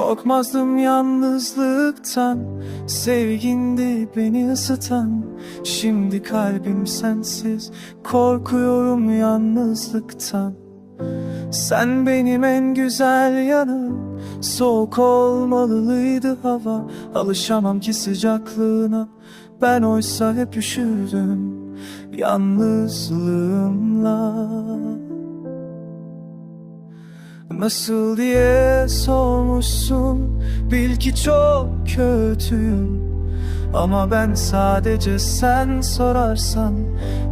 Korkmazdım yalnızlıktan Sevgindi beni ısıtan. Şimdi kalbim sensiz Korkuyorum yalnızlıktan. Sen benim en güzel yanım Soğuk olmalıydı hava. Alışamam ki sıcaklığına Ben oysa hep üşüdüm Yalnızlığımla Nasıl diye sormuşsun? Bil ki çok kötüyüm. Ama ben sadece sen sorarsan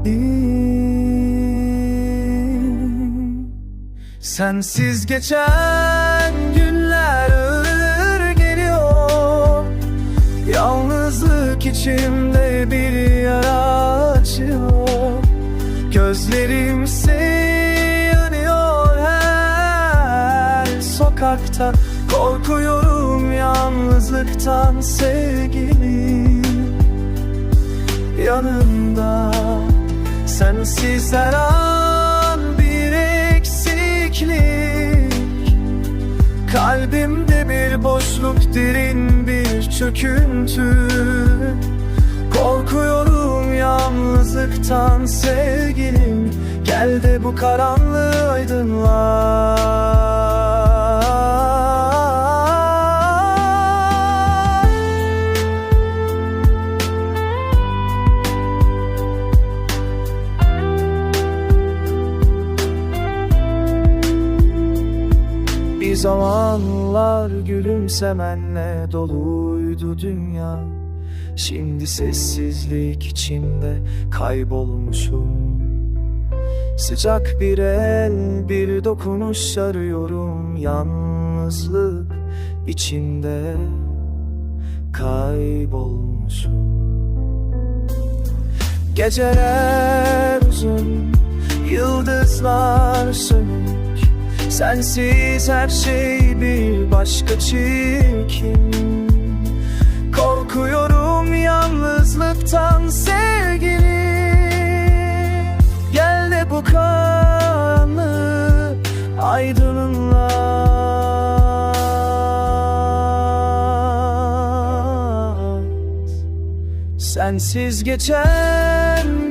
iyiyim Sensiz geçen günler ağır geliyor. Yalnızlık içimde bir sokakta. Korkuyorum yalnızlıktan sevgilim Yanımda sensiz her an bir eksiklik. Kalbimde bir boşluk derin bir çöküntü. Korkuyorum yalnızlıktan sevgilim. Gel de bu karanlığı aydınlat zamanlar gülümsemenle doluydu dünya. Şimdi sessizlik içinde kaybolmuşum. Sıcak bir el, bir dokunuş arıyorum. Yalnızlık içinde kaybolmuşum. Geceler uzun, yıldızlar sönük Sensiz her şey bir başka çirkin. Korkuyorum yalnızlıktan sevgili. Gel de bu karanlığı aydınlat Sensiz geçen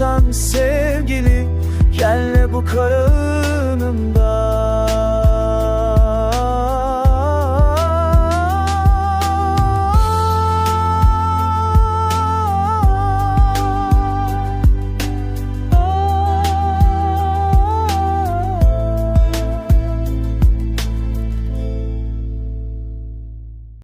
yalnızlıktan sevgili. Gel bu karanım